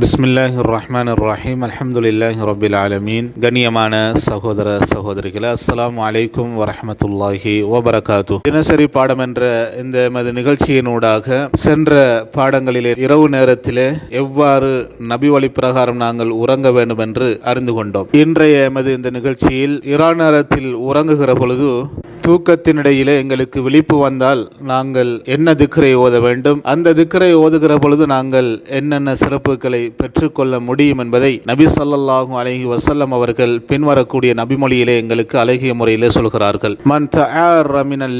பிஸ்மில்லாஹி ரஹ்மான் ரஹீம் அலமதுல்லாஹி ரபில் ஆலமீன் கண்ணியமான சகோதர சகோதரிகளே அஸ்லாம் அலைக்கும் வரமத்துல்லாஹி வபரகாத்து தினசரி பாடம் என்ற இந்த எமது நிகழ்ச்சியினூடாக சென்ற பாடங்களிலே இரவு நேரத்திலே எவ்வாறு நபி வழி பிரகாரம் நாங்கள் உறங்க வேண்டும் என்று அறிந்து கொண்டோம். இன்றைய எமது இந்த நிகழ்ச்சியில் இரா நேரத்தில் உறங்குகிற பொழுது தூக்கத்தினிடையிலே எங்களுக்கு விழிப்பு வந்தால் நாங்கள் என்ன திக்கரை ஓத வேண்டும்? அந்த திக்கரை ஓதுகிற பொழுது நாங்கள் என்னென்ன சிறப்புகளை பெற்றுக்கொள்ள முடியும் என்பதை நபி சொல்லாஹும் அழகி வசல்லம் அவர்கள் பின்வரக்கூடிய நபிமொழியிலே எங்களுக்கு அழகிய முறையிலே சொல்கிறார்கள். மன்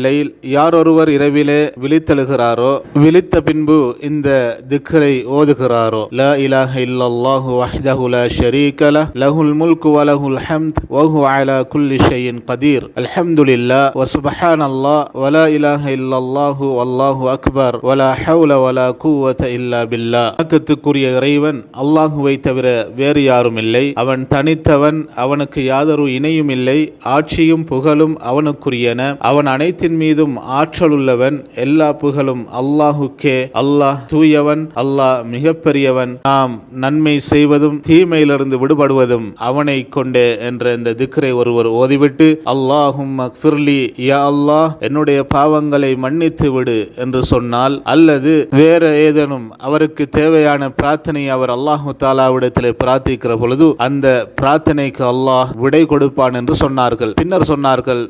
லைல் யார் ஒருவர் இரவிலே விழித்தெழுகிறாரோ விழித்த பின்பு இந்த திக்கரை ஓதுகிறாரோ ல இலாஹ இல்லல்லாஹு வஹ்தஹு லா ஷரீக லஹுல் முல்கு வலஹுல் ஹம்த் வஹு அலா குல்லி ஷையின் கதீர் அல்ஹம்துலில்லாஹ் وسبحان الله ولا إله إلا الله والله அக்பர் ولا حول ولا قوة إلا بالله இல்லா வணக்கத்துக்குரிய இறைவன் அல்லாஹுவை தவிர வேறு யாரும் இல்லை. அவன் தனித்தவன் அவனுக்கு யாதொரு இணையும் இல்லை. ஆட்சியும் புகழும் அவனுக்குரியன. அவன் அனைத்தின் மீதும் ஆற்றலுள்ளவன் எல்லா புகழும் அல்லாஹுக்கே. அல்லாஹ் தூயவன் அல்லாஹ் மிகப்பெரியவன். நாம் நன்மை செய்வதும் தீமையிலிருந்து விடுபடுவதும் அவனை கொண்டே என்ற இந்த திக்ரை ஒருவர் ஓதிவிட்டு அல்லாஹும் மக்ஃபிர்லி யா அல்லாஹ் என்னுடைய பாவங்களை மன்னித்து விடு என்று சொன்னால் அல்லது வேற ஏதேனும் அவருக்கு தேவையான பிரார்த்தனையை அவர் அல்லாஹு தாலாவிடத்தில் பிரார்த்திக்கிற பொழுது அந்த பிரார்த்தனைக்கு அல்லாஹ் விடை கொடுப்பான் என்று சொன்னார்கள். பின்னர் சொன்னார்கள்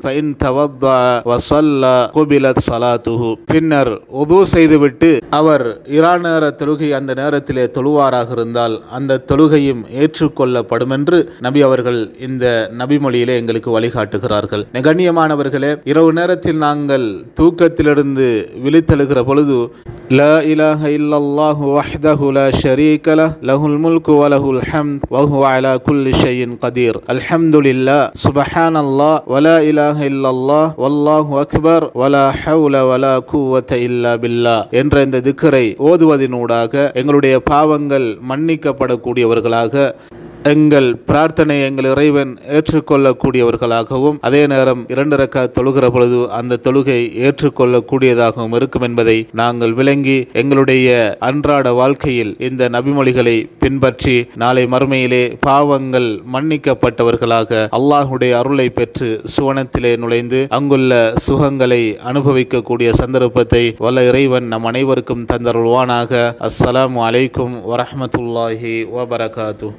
பின்னர் உது செய்துவிட்டு அவர் இரா நேர தொழுகை அந்த நேரத்திலே தொழுவாராக இருந்தால் அந்த தொழுகையும் ஏற்றுக்கொள்ளப்படும் என்று நபி அவர்கள் இந்த நபிமொழியிலே எங்களுக்கு வழிகாட்டுகிறார்கள். கண்ணியமானவர்கள் சகோதரர்களே இரவு நேரத்தில் நாங்கள் தூக்கத்திலிருந்து விழித்தெழுகிற பொழுது لا إله إلا الله وحده لا شريك له له الملك وله الحمد وهو على كل شيء قدير الحمد لله سبحان الله ولا إله إلا الله والله أكبر ولا حول ولا قوة إلا بالله என்ற இந்த திக்கரை ஓதுவதினூடாக எங்களுடைய பாவங்கள் மன்னிக்கப்படக்கூடியவர்களாக எங்கள் பிரார்த்தனை எங்கள் இறைவன் ஏற்றுக்கொள்ளக்கூடியவர்களாகவும் அதே நேரம் இரண்டு ரக்கா தொழுகிற பொழுது அந்த தொழுகை ஏற்றுக்கொள்ளக்கூடியதாகவும் இருக்கும் என்பதை நாங்கள் விளங்கி எங்களுடைய அன்றாட வாழ்க்கையில் இந்த நபிமொழிகளை பின்பற்றி நாளை மறுமையிலே பாவங்கள் மன்னிக்கப்பட்டவர்களாக அல்லாஹுடைய அருளை பெற்று சுவனத்திலே நுழைந்து அங்குள்ள சுகங்களை அனுபவிக்கக்கூடிய சந்தர்ப்பத்தை வல்ல இறைவன் நம் அனைவருக்கும் தந்தருள்வானாக. அஸ்ஸலாம் அலைக்கும் வரமத்துல்லாஹி வபரகாத்து.